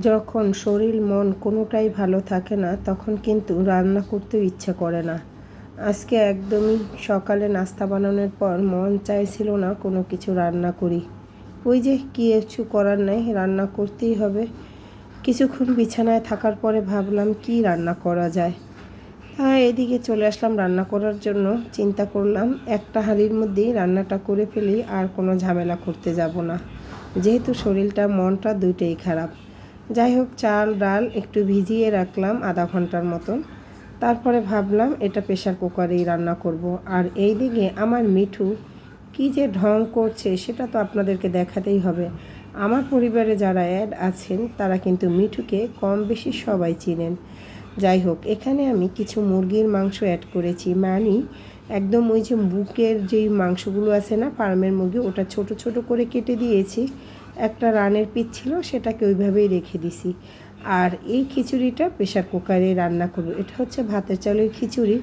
যখন শরীর, মন কোনোটাই ভালো থাকে না, তখন কিন্তু রান্না করতেও ইচ্ছা করে না। আজকে একদমই সকালে নাস্তা বানানোর পর মন চাইছিল না কোনো কিছু রান্না করি। ওই যে কিছু করার নাই, রান্না করতেই হবে। কিছুক্ষণ বিছানায় থাকার পরে ভাবলাম কি রান্না করা যায়। হ্যাঁ এদিকে চলে আসলাম রান্না করার জন্য। চিন্তা করলাম একটা হাঁড়ির মধ্যেই রান্নাটা করে ফেলি, আর কোনো ঝামেলা করতে যাব না। যেহেতু শরীরটা, মনটা দুইটাই খারাপ। যাই হোক চাল, ডাল একটু ভিজিয়ে রাখলাম আধা ঘণ্টার মতন। তারপরে ভাবলাম এটা প্রেশার কুকারেই রান্না করব। আর এই দিকে আমার মিঠু কি যে ঢং করছে সেটা তো আপনাদেরকে দেখাতেই হবে। আমার পরিবারে যারা অ্যাড আছেন, তারা কিন্তু মিঠুকে কম বেশি সবাই চিনেন। যাই হোক এখানে আমি কিছু মুরগির মাংস অ্যাড করেছি। মানে একদম ওই যে বুকের যেই মাংসগুলো আছে না ফার্মের মুরগি, ওটা ছোট ছোট করে কেটে দিয়েছি। একটা রানের পিস ছিল, সেটাকে ওইভাবেই রেখে দিছি। আর এই খিচুড়িটা প্রেশার কুকারে রান্না করব। এটা হচ্ছে ভাতের চালের খিচুড়ি।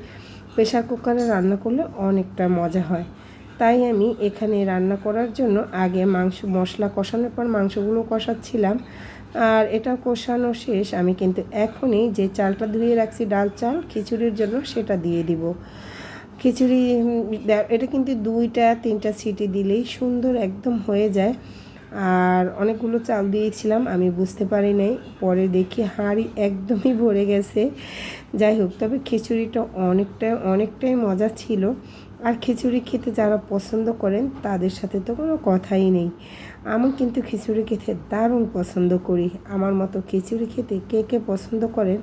প্রেশার কুকারে রান্না করলে অনেকটা মজা হয়। তাই আমি এখানে রান্না করার জন্য আগে মাংস, মশলা কষানোর পর মাংসগুলো কষাচ্ছিলাম। আর এটা কষানো শেষ, আমি কিন্তু এখনই যে চালটা ধুয়ে রাখছি, ডাল চাল, খিচুড়ির জন্য সেটা দিয়ে দিব। খিচুড়ি এটা কিন্তু দুইটা, তিনটা সিটি দিলেই সুন্দর একদম হয়ে যায়। আর অনেকগুলো চাল দিয়েছিলাম, আমি বুঝতে পারি নাই। পরে দেখি হাঁড়ি একদমই ভরে গেছে। যাই হোক, তবে খিচুড়িটা অনেকটা, অনেকটাই মজা ছিল। আর খিচুড়ি খেতে যারা পছন্দ করেন, তাদের সাথে তো কোনো কথাই নেই। আমি কিন্তু খিচুড়ি খেতে দারুণ পছন্দ করি। আমার মতো খিচুড়ি খেতে কে কে পছন্দ করেন,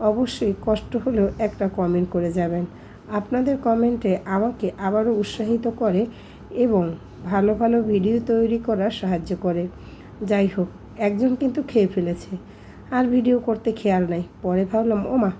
অবশ্যই কষ্ট হলেও একটা কমেন্ট করে যাবেন। আপনাদের কমেন্টে আমাকে আবারও উৎসাহিত করে এবং ভালো ভালো ভিডিও তৈরি করার সাহায্য করে। যাই হোক, একজন কিন্তু খেয়ে ফেলেছে। আর ভিডিও করতে খেয়াল নাই। পরে ভাবলাম, ওমা